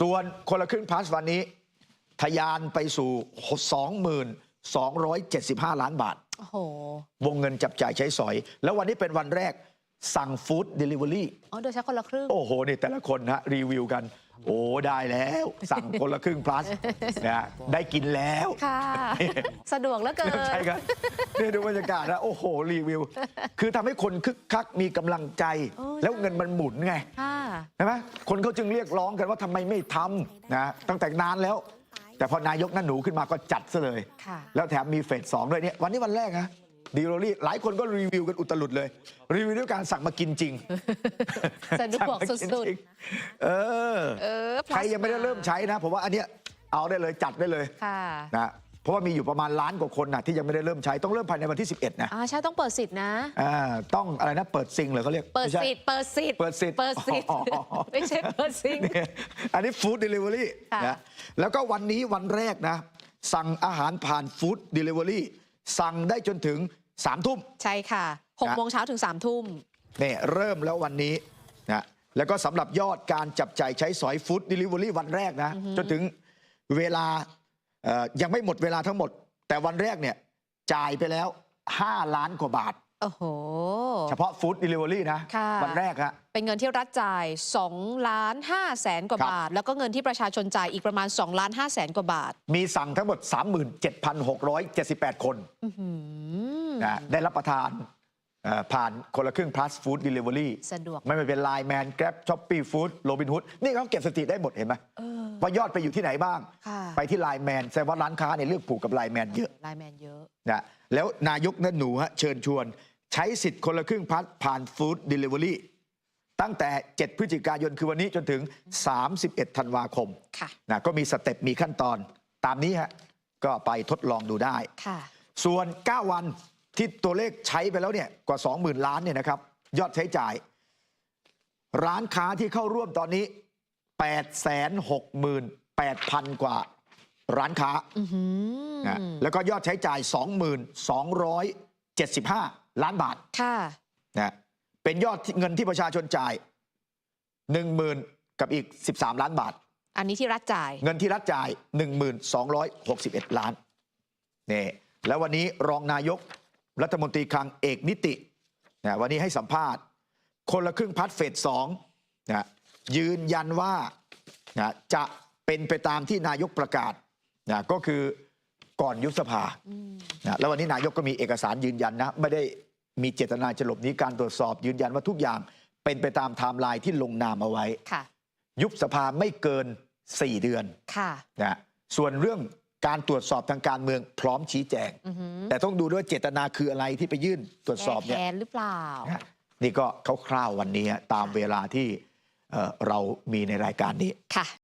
ส่วนคนละครึ่งพลัสวันนี้ทะยานไปสู่ 22,275 ล้านบาท โอ้โห วงเงินจับจ่ายใช้สอย แล้ววันนี้เป็นวันแรกสั่งฟู้ดเดลิเวอรี่ อ๋อ โดยใช้คนละครึ่ง โอ้โห นี่แต่ละคนฮะรีวิวกัน โอ้ ได้แล้ว สั่งคนละครึ่งพลัสนะได้กินแล้ว ค่ะ สะดวกเหลือเกินใช่ครับนี่ดูบรรยากาศนะ โอ้โห รีวิว คือทำให้คนคึกคักมีกำลังใจโอ้ใช่แล้วเงินมันหมุนไงค่ะใช่ไหมคนเขาจึงเรียกร้องกันว่าทำไมไม่ทำนะตั้งแต่นานแล้ว แต่พอนายกนั่นหนูขึ้นมาก็จัดซะเลยค่ะแล้วแถมมีเฟสสองด้วยเนี่ยวันนี้วันแรกนะดีโรลี่หลายคนก็รีวิวกันอุตลุดเลย รีวิวด้วยการสั่งมากินจริงสะดวกสั่งมาสุดๆจริงเออเออใครยังไม่ได้เริ่มใช้นะผมว่าอันเนี้ยเอาได้เลยจัดได้เลยค่ะนะ เพราะว่ามีอยู่ประมาณล้านกว่าคนนะที่ยังไม่ได้เริ่มใช้ต้องเริ่มภายในวันที่ 11 นะอ่าใช่ต้องเปิดสิทธินะอ่าต้องอะไรนะเปิดซิงเหรอเขาเรียกเปิดไม่ใช่สิทธิ์เปิดสิทธิ์เปิดสิทธิ์เปิดสิทธิ์อ๋อไม่ใช่เปิดซิง เนี่ยอันนี้ฟู้ดเดลิเวอรี่ค่ะ นะแล้วก็วันนี้วันแรกนะ สั่งอาหารผ่านฟู้ดเดลิเวอรี่สั่งได้จนถึง3ามทุ่ม ใช่ค่ะหกนะโมงเช้าถึงสามทุ่ม เนี่ยเริ่มแล้ววันนี้นะแล้วก็สำหรับยอดการจับจ่ายใช้สอยฟู้ดเดลิเวอรี่วันแรกนะ จนถึงเวลาเอ่อ ยังไม่หมดเวลาทั้งหมด แต่วันแรกเนี่ยจ่ายไปแล้ว 5 ล้านกว่าบาทโอ้โห เฉพาะฟู้ดเดลิเวอรี่นะค่ะวันแรกฮะเป็นเงินที่รัฐจ่าย2ล้าน5แสนกว่าครับบาท แล้วก็เงินที่ประชาชนจ่ายอีกประมาณ2ล้าน5แสนกว่าบาท มีสั่งทั้งหมด 37,678 คนอื้อหือนะได้รับประทานเอ่อ ผ่านคนละครึ่ง plus food delivery สะดวก ไม่ว่าเป็นไลน์แมน Grab Shopee Food Robin Hood นี่เขาเก็บสถิติได้หมดเห็นไหมว่ายอดไปอยู่ที่ไหนบ้างค่ะไปที่ไลน์แมนแสดงว่าร้านค้าเนี่ยเลือกผูกกับไลน์แมนเยอะไลน์แมนเยอะนะแล้วนายกนั่นหนูฮะเชิญชวน ใช้สิทธิ์คนละครึ่งพัดผ่านฟู้ดเดลิเวอรี่ตั้งแต่ 7 พฤศจิกายนคือวันนี้จนถึง 31 ธันวาคมค่ะนะก็มีสเต็ปมีขั้นตอนตามนี้ฮะก็ไปทดลองดูได้ค่ะส่วน 9 วัน ที่ตัวเลขใช้ไปแล้วเนี่ยกว่า 20,000 ล้านเนี่ยนะครับยอดใช้จ่าย ร้านค้าที่เข้าร่วมตอนนี้ 868,000 กว่าร้านค้าอือหือนะแล้วก็ยอดใช้จ่าย2275 ล้านบาทค่ะนะเป็นยอดที่เงินที่ประชาชนจ่าย 10,000 กับอีก 13 ล้านบาท อันนี้ที่รัฐจ่าย เงินที่รัฐจ่าย 1261 ล้านนี่แล้ววันนี้รองนายก รัฐมนตรีคลังเอกนิตินะวันนี้ให้สัมภาษณ์ คนละครึ่งพัดเฟสสองนะยืนยันว่านะจะเป็นไปตามที่นายกประกาศนะก็คือก่อนยุบสภานะแล้ววันนี้นายกก็มีเอกสารยืนยันนะ ไม่ได้มีเจตนาจะหลบหนีการตรวจสอบยืนยันว่าทุกอย่างเป็นไปตามไทม์ไลน์ที่ลงนามเอาไว้ค่ะยุบสภาไม่เกิน 4 เดือนค่ะนะส่วนเรื่อง การตรวจสอบทางการเมืองพร้อมชี้แจงอือหือแต่ต้องดูด้วยเจตนาคืออะไรที่ไปยื่นตรวจสอบแก้เนี่ยแค้นหรือเปล่านะนี่ก็คร่าวๆวันนี้ตามเวลาที่เอ่อเรามีในรายการนี้ค่ะ